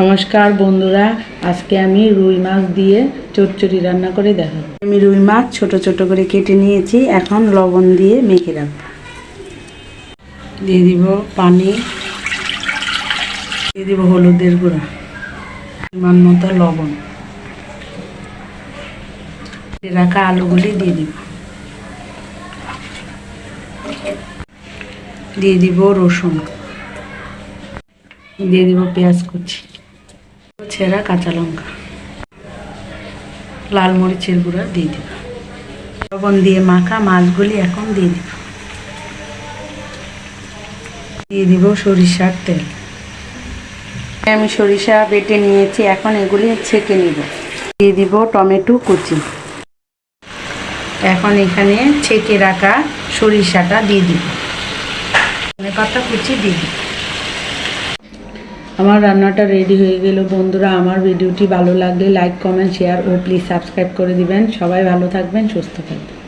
নমস্কার বন্ধুরা, আজকে আমি রুই মাছ দিয়ে চচ্চড়ি রান্না করে দেখাবো। আমি রুই মাছ ছোট ছোট করে কেটে নিয়েছি, এখন লবণ দিয়ে মেখে রাখব। দিয়ে দিব পানি, দিয়ে দিব হলুদের গুঁড়া, পরিমাণ মতো লবণ। রাখা আলুগুলি দিয়ে দিব। দিয়ে দিব রসুন। দিয়ে দিব পেঁয়াজ কুচি। ছেঁড়া কাঁচা লঙ্কা। লাল মরিচের গুঁড়া দিয়ে দিব লবণ দিয়ে মাখা মাছগুলি এখন দিয়ে দিব দিয়ে দিব সরিষার তেল। আমি সরিষা বেটে নিয়েছি, এখন এগুলি ছেঁকে নিব। দিয়ে দিব টমেটো কুচি। এখন এখানে ছেঁকে রাখা সরিষাটা দিয়ে দিব। পাতা কুচি দিয়ে দিব। আমার রান্নাটা রেডি হয়ে গেল। বন্ধুরা, আমার ভিডিওটি ভালো লাগলে লাইক কমেন্ট শেয়ার ও প্লিজ সাবস্ক্রাইব করে দিবেন। সবাই ভালো থাকবেন, সুস্থ থাকবেন।